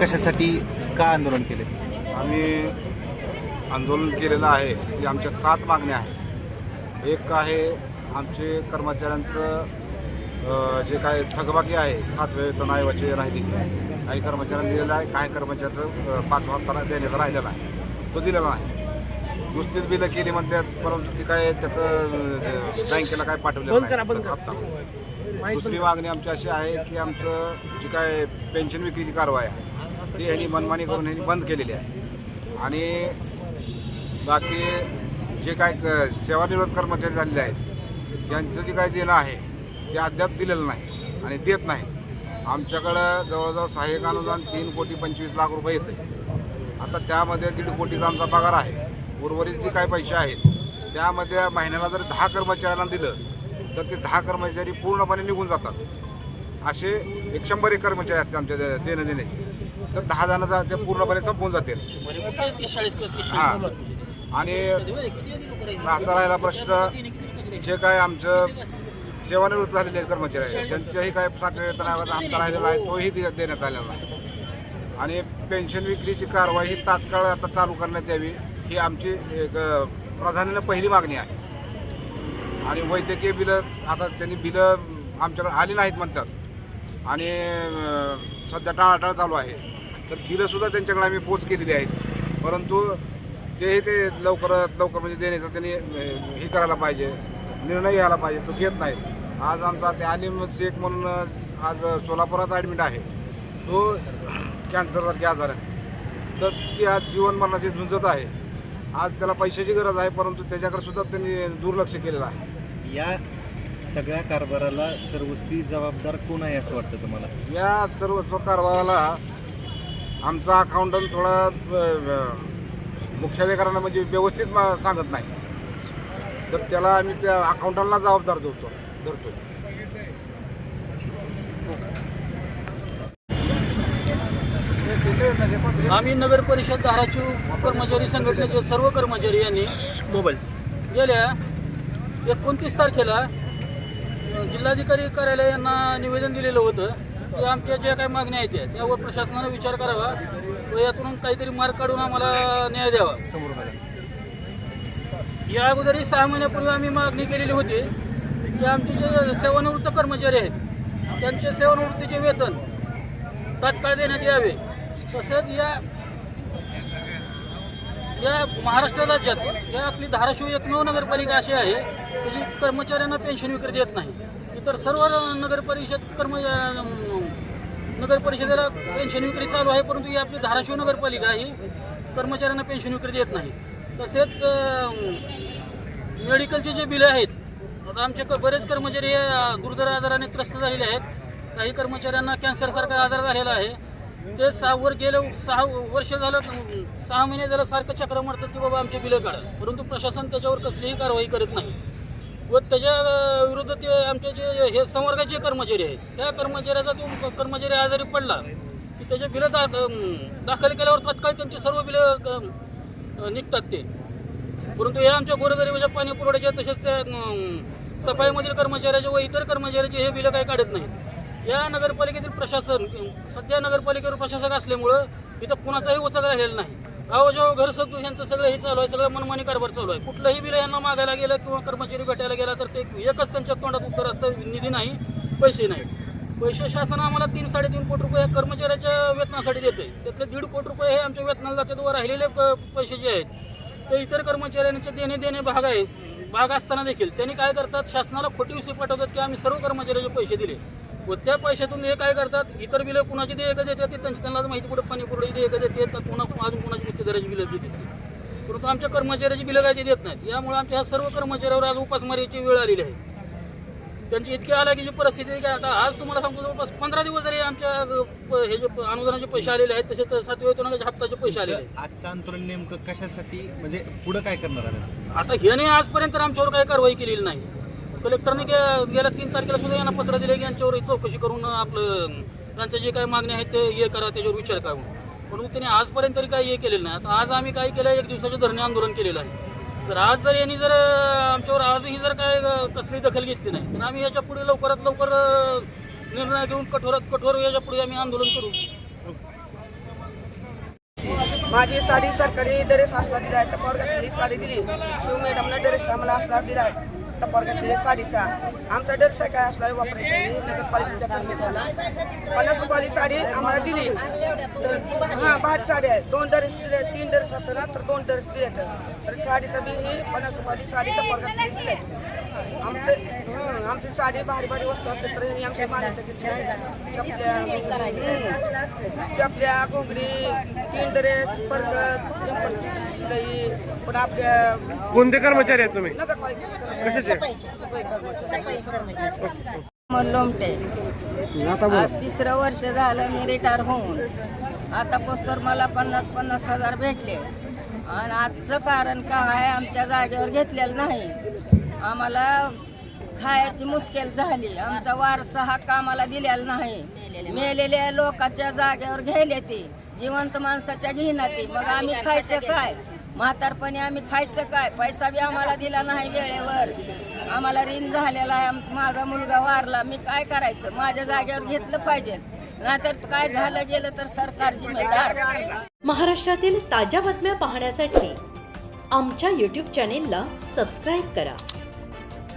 कशासाठी का आंदोलन केले? आम्ही आंदोलन केलेलं आहे की आमच्या सात मागण्या आहेत. एक आहे आमचे कर्मचाऱ्यांचं जे काय थकबाकी आहे सातव्या वेतन आयोगाचे राहिलेली काही कर्मचाऱ्यांनी दिलेलं आहे काही कर्मचाऱ्यांचं पाचवा हप्ता देण्याचा राहिलेला आहे. तो दिलेला नाही. नुसतीच बिलं केली म्हणतात परंतु ती काय त्याचं बँकेला काय पाठवलेलं नाही. हप्ता. दुसरी मागणी आमची अशी आहे की आमचं जी काय पेन्शन विक्रीची कारवाई आहे ती ह्यांनी मनमानी करून ह्यांनी बंद केलेली आहे. आणि बाकी जे काय क- सेवानिवृत्त कर्मचारी झालेले आहेत त्यांचं जे काय देणं आहे ते अद्याप दिलेलं नाही आणि देत नाही. आमच्याकडं जवळजवळ सहाय्यक अनुदान तीन कोटी पंचवीस लाख रुपये येते आता त्यामध्ये दीड कोटीचा आमचा पगार आहे. उर्वरित जे काही पैसे आहेत त्यामध्ये महिन्याला जर दहा कर्मचाऱ्यांना दिलं तर ते दहा कर्मचारी पूर्णपणे निघून जातात. असे एक शंभर एक कर्मचारी असते आमच्या दे- देणं देण्याचे तर दहा जणांचा ते पूर्णपणे संपून जातील. हा. आणि राहता राहिला प्रश्न जे काय आमचं सेवानिवृत्त झालेले कर्मचारी आहेत त्यांच्याही काय साखरे वेतन हप्ता राहिलेला आहे तोही दे- देण्यात आलेला आहे. आणि पेन्शन विक्रीची कारवाई ही तात्काळ आता चालू करण्यात यावी ही आमची एक अ, प्राधान्यानं पहिली मागणी आहे. आणि वैद्यकीय बिलं आता त्यांनी बिलं आमच्याकडे आली नाहीत म्हणतात. आणि सध्या टाळाटाळ चालू आहे. तर बिलंसुद्धा त्यांच्याकडे आम्ही पोच केलेली आहेत. परंतु तेही ते लवकरात लवकर म्हणजे देण्याचा त्यांनी हे करायला पाहिजे निर्णय घ्यायला पाहिजे तो घेत नाही. आज आमचा ते आलिम शेख म्हणून आज सोलापुरात ॲडमिट आहे. तो कॅन्सरसारखे आजार आहे तर ती आज जीवन मरणाची झुंजत आहे. आज त्याला पैशाची गरज आहे परंतु त्याच्याकडे सुद्धा त्यांनी दुर्लक्ष केलेलं आहे. या सगळ्या कारभाराला सर्वस्वी जबाबदार कोण आहे असं वाटतं तुम्हाला? या सर्व कारभाराला आमचा अकाउंटंट थोडा मुख्याधिकाऱ्यांना म्हणजे व्यवस्थित मा- सांगत नाही. तर त्याला आम्ही त्या अकाउंटंटला जबाबदार धरतो धरतो आम्ही नगर परिषद धाराशिव कर्मचारी संघटनेचे सर्व कर्मचारी यांनी मोबाईल गेल्या एकोणतीस तारखेला जिल्हाधिकारी कार्यालय यांना निवेदन दिलेलं होतं. की आमच्या ज्या काही मागण्या आहेत त्या, त्यावर प्रशासनानं विचार करावा व यातून काहीतरी मार्ग काढून आम्हाला न्याय द्यावा. या अगोदरही सहा महिन्यापूर्वी आम्ही मागणी केलेली होती की आमचे जे सेवानिवृत्त कर्मचारी आहेत त्यांचे सेवानिवृत्तीचे वेतन तात्काळ देण्यात यावे. तसंच या या महाराष्ट्र राज्यात या आपली धाराशिव एकमेव नगरपालिका अशी आहे की जी कर्मचाऱ्यांना पेन्शन विक्री देत नाही. इतर सर्व नगर परिषद कर्म नगर परिषदेला पेन्शन विक्री चालू आहे परंतु ही आपली धाराशिव नगरपालिका ही कर्मचाऱ्यांना पेन्शन विक्री देत नाही. तसेच मेडिकलचे जे बिलं आहेत आता आमचे क- बरेच कर्मचारी हे, अं, आजाराने त्रस्त झालेले आहेत. काही कर्मचाऱ्यांना कॅन्सरसारखा आजार झालेला आहे. ते सहावर गेलं सहा वर्ष झालं सहा महिने झालं सारखं चक्र मारतात की बाबा आमचे बिलं काढा. परंतु प्रशासन त्याच्यावर कसलीही कारवाई करत नाही. व त्याच्या विरुद्ध ते आमचे जे हे संवर्गाचे कर्मचारी आहेत त्या कर्मचाऱ्याचा तो कर्मचारी आजारी पडला. की त्याचे बिलं दा दाखल केल्यावर तत्काळ त्यांची सर्व बिलं निघतात ते. परंतु हे आमच्या गोरगरिबाच्या पाणी पुरवठ्याच्या तसेच त्या सफाईमधील कर्मचाऱ्याचे व इतर कर्मचाऱ्याचे हे बिलं काही काढत नाहीत. या नगरपालिकेतील प्रशासन सध्या नगरपालिकेवर प्रशासक असल्यामुळं इथं कुणाचाही वचक राहिलेला नाही. अहो घर सब यांचं सगळं हे चालू आहे सगळं मनमानी कारभार चालू आहे. कुठलंही बिल यांना मागायला गेलं किंवा कर्मचारी भेटायला गेला तर ते एकच त्यांच्या तोंडात उत्तर असतं निधी नाही पैसे नाही. पैसे शासन आम्हाला तीन साडेतीन कोटी रुपये कर्मचाऱ्याच्या वेतनासाठी देते त्यातले दीड कोटी रुपये हे आमच्या वेतनाला जातात व राहिलेले प- पैसे जे आहेत ते इतर कर्मचाऱ्यांचे देणे देणे भाग आहेत भाग असताना देखील त्यांनी काय करतात शासनाला खोटी उशी पाठवतात की आम्ही सर्व कर्मचाऱ्याचे पैसे दिले. व त्या पैशातून हे काय करतात? इतर बिलं कुणाची देयकं देतात ते त्यांची त्यांना माहिती पुढे पाणी पुरवठी देयकं देतात का कुणा अजून कुणाची गुत्तेदाराची बिलं देतात परंतु आमच्या कर्मचाऱ्याची बिलं काय ते देत नाहीत. यामुळे आमच्या ह्या सर्व कर्मचाऱ्यावर आज उपासमारीची वेळ आलेली आहे. त्यांची इतकी आलाकीची परिस्थिती आहे की आता आज तुम्हाला सांगतो जवळपास पंधरा दिवस जरी आमच्या हे जे अनुदानाचे पैसे आलेले आहेत तसेच सातव्या वेतनाचे हप्ताचे पैसे आलेले आहेत. आजचं आंदोलन नेमकं कशासाठी म्हणजे पुढं काय करणार आहे? आता ह्याने आजपर्यंत तर आमच्यावर काही कारवाई केलेली नाही. कलेक्टरने गेल्या तीन तारखेला सुद्धा यांना पत्र दिले की यांच्यावर चौकशी करून आपलं त्यांच्या जे काही मागणी आहेत ते हे करा त्याच्यावर विचार करा पण मग त्यांनी आजपर्यंत तरी काही हे केलेलं नाही. आता आज आम्ही काय केलं एक दिवसाचे धरणे आंदोलन केलेलं आहे. तर आज जर यांनी जर आमच्यावर आजही जर काय कसली दखल घेतली नाही तर आम्ही याच्यापुढे लवकरात लवकर निर्णय घेऊन कठोरात कठोर याच्यापुढे आम्ही आंदोलन करू. माझी साडी सरकारी ड्रेस असला दिला आहे तर साडी दिली. शिव मॅडमनं ड्रेस आम्हाला असला दिला आहे टपावर दिले साडीचा. आमचा ड्रेस काय असला वापरायचा? नगरपालिकेच्या कर्मचाऱ्याला. पन्नास रुपयाची साडी आम्हाला दिली. तर हां भारी साडी आहे. दोन ड्रेस दिले तीन ड्रेस असतं ना तर दोन ड्रेस दिले तर. साडीचा बी ही पन्नास रुपयाची साडी तर घातलेली दिली. आहे आमची साडी भारी भारी वस्तू असते तर ह्यांनी आमच्या मान्यता घेतली आहे चपल्या चपल्या घोंगडी तीन ड्रेस पण आपल्या कोणते कर्मचारी आहेत तुम्ही? नगरपालिकेत कशाचे सफाई कर्मचारी. मन लोमटे. आज तिसरं वर्ष झालं मी रिटायर होऊन. आता पोस्टर मला पन्नास पन्नास हजार भेटले. आणि आजचं कारण काय आहे आमच्या जागेवर घेतलेलं नाही. आम्हाला खायची मुश्किल झाली. आमचा वारसा हा कामाला दिलेला नाही. मेलेल्या लोकांच्या जागेवर घ्यायले ते जिवंत माणसाच्या घेणार ते मग आम्ही खायचं काय? म्हातारपणी आम्ही खायचं काय? पैसा बी आम्हाला दिला नाही वेळेवर. आम्हाला ऋण झालेला आहे. माझा मुलगा वारला. मी काय करायचं? माझ्या जागेवर घेतलं पाहिजे. नाहीतर काय झालं गेलं तर सरकार जिम्मेदार महाराष्ट्रातील ताज्या बातम्या पाहण्यासाठी आमच्या यूट्यूब चॅनेलला सबस्क्राईब करा.